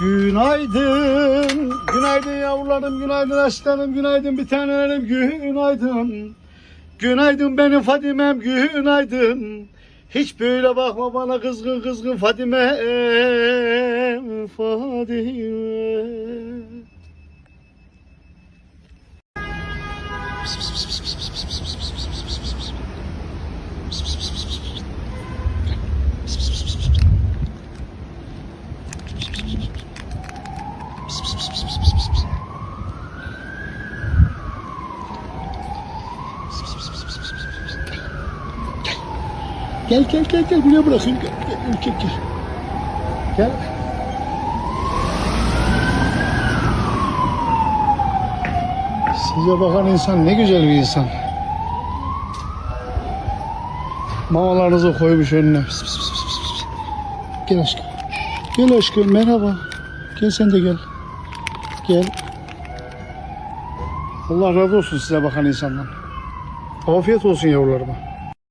Günaydın, günaydın yavrularım, günaydın aslanım, günaydın bir tanelerim, günaydın. Günaydın benim Fadimem, günaydın. Hiç böyle bakma bana kızgın kızgın Fadime, Fadime. Gel gel gel gel buraya bırakayım gel gel gel gel. Gel. Size bakan insan ne güzel bir insan. Mamalarınızı koymuş önüne. Pıs, pıs, pıs, pıs, pıs. Gel aşkım. Gel aşkım merhaba. Gel sen de gel. Gel. Allah razı olsun size bakan insandan. Afiyet olsun yavrularıma.